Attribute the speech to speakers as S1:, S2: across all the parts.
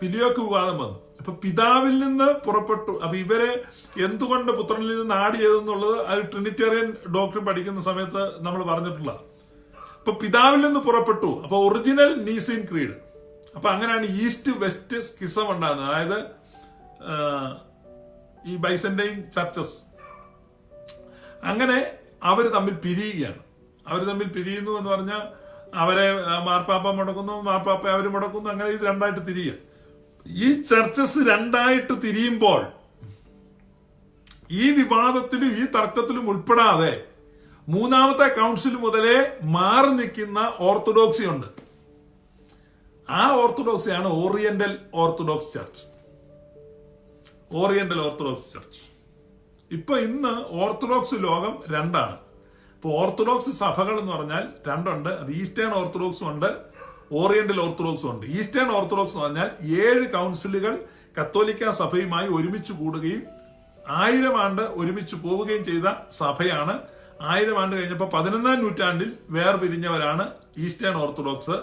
S1: ഫിലിയോക്ക് വിവാദം വന്നു. അപ്പൊ പിതാവിൽ നിന്ന് പുറപ്പെട്ടു. അപ്പൊ ഇവരെ എന്തുകൊണ്ട് പുത്രനിൽ നിന്ന് നാട് ചെയ്തെന്നുള്ളത് അത് ട്രിനിറ്റേറിയൻ ഡോക്ടർ പഠിക്കുന്ന സമയത്ത് നമ്മൾ പറഞ്ഞിട്ടുള്ള. അപ്പൊ പിതാവിൽ നിന്ന് പുറപ്പെട്ടു. അപ്പൊ ഒറിജിനൽ നീസിൻ ക്രീഡ്. അപ്പൊ അങ്ങനെയാണ് ഈസ്റ്റ് വെസ്റ്റ് സ്കിസം ഉണ്ടാകുന്നത്. അതായത് ഈ ബൈസന്റൈൻ ചർച്ചസ്. അങ്ങനെ അവർ തമ്മിൽ പിരിയുകയാണ്. അവർ തമ്മിൽ പിരിയുന്നു എന്ന് പറഞ്ഞാൽ അവരെ മാർപ്പാപ്പ മുടക്കുന്നു മാർപ്പാപ്പ അവർ മുടക്കുന്നു അങ്ങനെ ഇത് രണ്ടായിട്ട് തിരിയുക ഈ ചർച്ചസ് രണ്ടായിട്ട് തിരിയുമ്പോൾ ഈ വിവാദത്തിലും ഈ തർക്കത്തിലും ഉൾപ്പെടാതെ മൂന്നാമത്തെ കൗൺസിൽ മുതലേ മാറി നിൽക്കുന്ന ഓർത്തഡോക്സി ഉണ്ട്. ആ ഓർത്തഡോക്സിയാണ് oriental orthodox church. Oriental orthodox church. ഇപ്പൊ ഇന്ന് ഓർത്തഡോക്സ് ലോകം രണ്ടാണ്. ഇപ്പൊ ഓർത്തഡോക്സ് സഭകൾ എന്ന് പറഞ്ഞാൽ രണ്ടുണ്ട്. അത് ഈസ്റ്റേൺ ഓർത്തഡോക്സും ഉണ്ട്. ഓറിയന്റൽ ഓർത്തഡോക്സും ഉണ്ട്. ഈസ്റ്റേൺ ഓർത്തഡോക്സ് എന്ന് പറഞ്ഞാൽ ഏഴ് കൗൺസിലുകൾ കത്തോലിക്ക സഭയുമായി ഒരുമിച്ച് കൂടുകയും ആയിരം ആണ്ട് ഒരുമിച്ച് പോവുകയും ചെയ്ത സഭയാണ്. ആയിരം ആണ്ട് കഴിഞ്ഞപ്പോൾ പതിനൊന്നാം നൂറ്റാണ്ടിൽ വേർപിരിഞ്ഞവരാണ് ഈസ്റ്റേൺ ഓർത്തഡോക്സ്.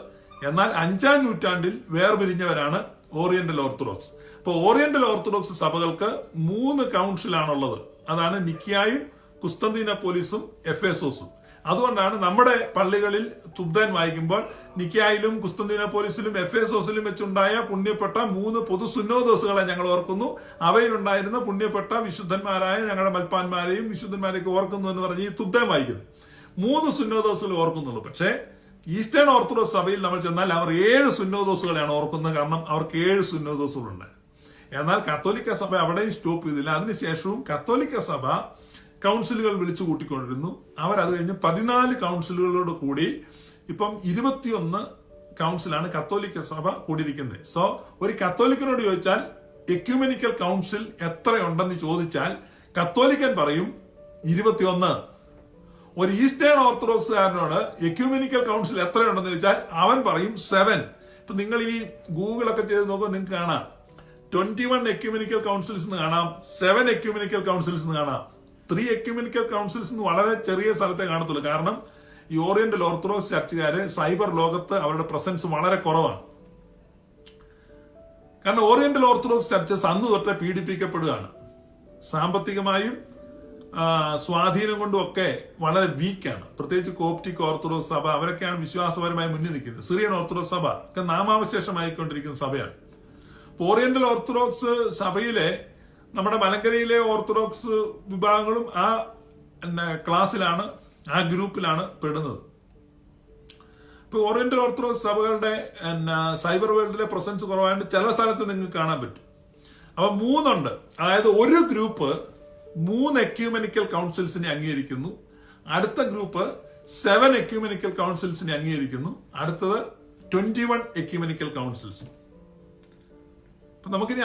S1: എന്നാൽ അഞ്ചാം നൂറ്റാണ്ടിൽ വേർപിരിഞ്ഞവരാണ് ഓറിയന്റൽ ഓർത്തഡോക്സ്. അപ്പൊ ഓറിയന്റൽ ഓർത്തഡോക്സ് സഭകൾക്ക് മൂന്ന് കൗൺസിലാണുള്ളത്. അതാണ് നിക്കിയായും കുസ്തന്തീന പോലീസും എഫ് എഫേസോസും. അതുകൊണ്ടാണ് നമ്മുടെ പള്ളികളിൽ തുബ്ദാൻ വായിക്കുമ്പോൾ നിക്കായിലും കുസ്തന്തീനപ്പോലിസിലും എഫേസോസിലും വെച്ചുണ്ടായ പുണ്യപ്പെട്ട മൂന്ന് പൊതു സുന്നോദോസുകളെ ഞങ്ങൾ ഓർക്കുന്നു. അവയിലുണ്ടായിരുന്ന പുണ്യപ്പെട്ട വിശുദ്ധന്മാരായ ഞങ്ങളുടെ മൽപ്പാന്മാരെയും വിശുദ്ധന്മാരെയൊക്കെ ഓർക്കുന്നു എന്ന് പറഞ്ഞ് ഈ തുബ്ദാൻ വായിക്കുന്നു മൂന്ന് സുന്നോദോസുകൾ ഓർക്കുന്നുള്ളൂ. പക്ഷേ ഈസ്റ്റേൺ ഓർത്തഡോക്സ് സഭയിൽ നമ്മൾ ചെന്നാൽ അവർ ഏഴ് സുന്നോദോസുകളെയാണ് ഓർക്കുന്നത്. കാരണം അവർക്ക് ഏഴ് സുന്നോദോസുകളുണ്ട്. എന്നാൽ കത്തോലിക്ക സഭ അവിടെയും സ്റ്റോപ്പ് ചെയ്തില്ല. അതിനുശേഷവും കത്തോലിക്ക സഭ കൗൺസിലുകൾ വിളിച്ചു കൂട്ടിക്കൊണ്ടിരുന്നു. അവർ അത് കഴിഞ്ഞ് പതിനാല് കൗൺസിലുകളോട് കൂടി ഇപ്പം ഇരുപത്തിയൊന്ന് കൗൺസിലാണ് കത്തോലിക്ക സഭ കൂടിയിരിക്കുന്നത്. സോ ഒരു കത്തോലിക്കനോട് ചോദിച്ചാൽ എക്യൂമെനിക്കൽ കൗൺസിൽ എത്രയുണ്ടെന്ന് ചോദിച്ചാൽ കത്തോലിക്കൻ പറയും ഇരുപത്തിയൊന്ന്. ഒരു ഈസ്റ്റേൺ ഓർത്തഡോക്സുകാരനോട് എക്യൂമെനിക്കൽ കൗൺസിൽ എത്രയുണ്ടെന്ന് ചോദിച്ചാൽ അവൻ പറയും സെവൻ ഇപ്പൊ നിങ്ങൾ ഈ ഗൂഗിളൊക്കെ ചെയ്ത് നോക്കുമ്പോൾ നിങ്ങൾക്ക് കാണാം. ട്വന്റി വൺ എക്യൂമെനിക്കൽ കൗൺസിൽസ് എന്ന് കാണാം സെവൻ എക്യൂമെനിക്കൽ കൗൺസിൽസ് എന്ന് കാണാം. ത്രീ എക്യുമെനിക്കൽ കൗൺസിൽസ് വളരെ ചെറിയ സ്ഥലത്തെ കാണത്തുള്ളൂ. കാരണം ഈ ഓറിയന്റൽ ഓർത്തഡോക്സ് ചർച്ചുകാര് സൈബർ ലോകത്ത് അവരുടെ പ്രസൻസ് വളരെ കുറവാണ്. കാരണം ഓറിയന്റൽ ഓർത്തഡോക്സ് ചർച്ചസ് അന്ന് തൊട്ടേ പീഡിപ്പിക്കപ്പെടുകയാണ്. സാമ്പത്തികമായും സ്വാധീനം കൊണ്ടും ഒക്കെ വളരെ വീക്കാണ് പ്രത്യേകിച്ച് കോപ്റ്റിക് ഓർത്തഡോക്സ് സഭ അവരൊക്കെയാണ് വിശ്വാസപരമായി മുന്നിൽ നിൽക്കുന്നത്. സിറിയൻ ഓർത്തഡോക്സ് സഭ ഒക്കെ നാമാവശേഷമായിക്കൊണ്ടിരിക്കുന്ന സഭയാണ്. ഓറിയന്റൽ ഓർത്തഡോക്സ് സഭയിലെ നമ്മുടെ മലങ്കരയിലെ ഓർത്തഡോക്സ് വിഭാഗങ്ങളും ആ ക്ലാസ്സിലാണ് ആ ഗ്രൂപ്പിലാണ് പെടുന്നത്. ഇപ്പൊ ഓറിയന്റൽ ഓർത്തഡോക്സ് സഭകളുടെ സൈബർ വേൾഡിലെ പ്രസൻസ് കുറവായിട്ട് ചില സ്ഥലത്ത് നിങ്ങൾക്ക് കാണാൻ പറ്റും. അപ്പൊ മൂന്നുണ്ട്. അതായത് ഒരു ഗ്രൂപ്പ് മൂന്ന് എക്യൂമെനിക്കൽ കൗൺസിൽസിനെ അംഗീകരിക്കുന്നു. അടുത്ത ഗ്രൂപ്പ് സെവൻ എക്യൂമെനിക്കൽ കൗൺസിൽസിനെ അംഗീകരിക്കുന്നു. അടുത്തത് ട്വന്റി വൺ എക്യൂമെനിക്കൽ കൗൺസിൽസ്. നമുക്കിനി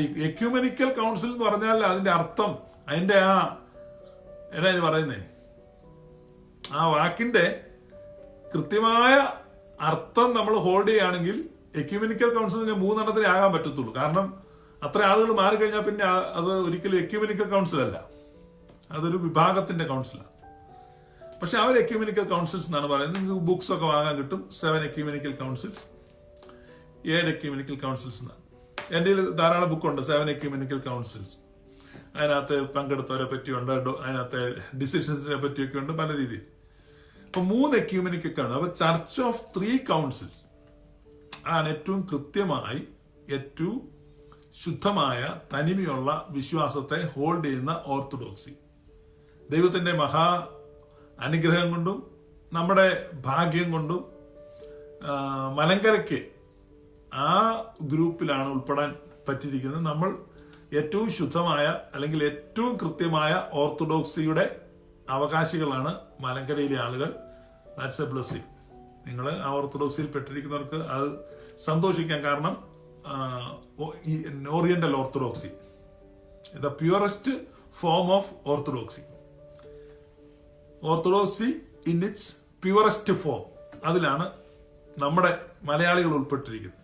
S1: എക്യൂമെനിക്കൽ കൗൺസിൽ എന്ന് പറഞ്ഞാൽ അതിന്റെ അർത്ഥം അതിന്റെ ആ എന്നാ ഇത് പറയുന്നേ? ആ വാക്കിന്റെ കൃത്യമായ അർത്ഥം നമ്മൾ ഹോൾഡ് ചെയ്യുകയാണെങ്കിൽ എക്യൂമെനിക്കൽ കൗൺസിലിന് മൂന്നെണ്ണത്തിലേ ആകാൻ പറ്റത്തുള്ളൂ. കാരണം അത്ര ആളുകൾ മാറിക്കഴിഞ്ഞാൽ പിന്നെ അത് ഒരിക്കലും എക്യൂമെനിക്കൽ കൗൺസിൽ അല്ല. അതൊരു വിഭാഗത്തിന്റെ കൗൺസിലാണ് പക്ഷെ അവർ എക്യൂമെനിക്കൽ കൗൺസിൽസ് എന്നാണ് പറയുന്നത്. നിങ്ങൾക്ക് ബുക്സ് ഒക്കെ വാങ്ങാൻ കിട്ടും. സെവൻ എക്യൂമെനിക്കൽ കൗൺസിൽസ് ഏഴ് എക്യൂമെനിക്കൽ കൗൺസിൽസ് എന്നാണ്. എന്റെ ധാരാളം ബുക്കുണ്ട്. സെവൻ എക്യൂമെനിക്കൽ കൗൺസിൽസ് അതിനകത്ത് പങ്കെടുത്തവരെ പറ്റിയുണ്ട്. അതിനകത്ത് ഡിസിഷൻസിനെ പറ്റിയൊക്കെ ഉണ്ട് പല രീതിയിൽ. അപ്പൊ മൂന്ന് എക്യൂമെനിക്കൊക്കെ ആണ് അപ്പൊ ചർച്ച് ഓഫ് ത്രീ കൗൺസിൽസ് ആണ് ഏറ്റവും കൃത്യമായി ഏറ്റവും ശുദ്ധമായ തനിമയുള്ള വിശ്വാസത്തെ ഹോൾഡ് ചെയ്യുന്ന ഓർത്തഡോക്സി ദൈവത്തിന്റെ മഹാ അനുഗ്രഹം കൊണ്ടും നമ്മുടെ ഭാഗ്യം കൊണ്ടും മലങ്കരയ്ക്ക് ആ ഗ്രൂപ്പിലാണ് ഉൾപ്പെടാൻ പറ്റിയിരിക്കുന്നത്. നമ്മൾ ഏറ്റവും ശുദ്ധമായ അല്ലെങ്കിൽ ഏറ്റവും കൃത്യമായ ഓർത്തഡോക്സിയുടെ അവകാശികളാണ് മലങ്കരയിലെ ആളുകൾ. ദാറ്റ്സ് എ നിങ്ങൾ ആ ഓർത്തഡോക്സിയിൽ പെട്ടിരിക്കുന്നവർക്ക് അത് സന്തോഷിക്കാൻ കാരണം oriental orthodoxy the purest form of orthodoxy orthodoxy in its purest form അതിലാണ് നമ്മുടെ മലയാളികൾ ഉൾപ്പെട്ടിരിക്കുന്നത്.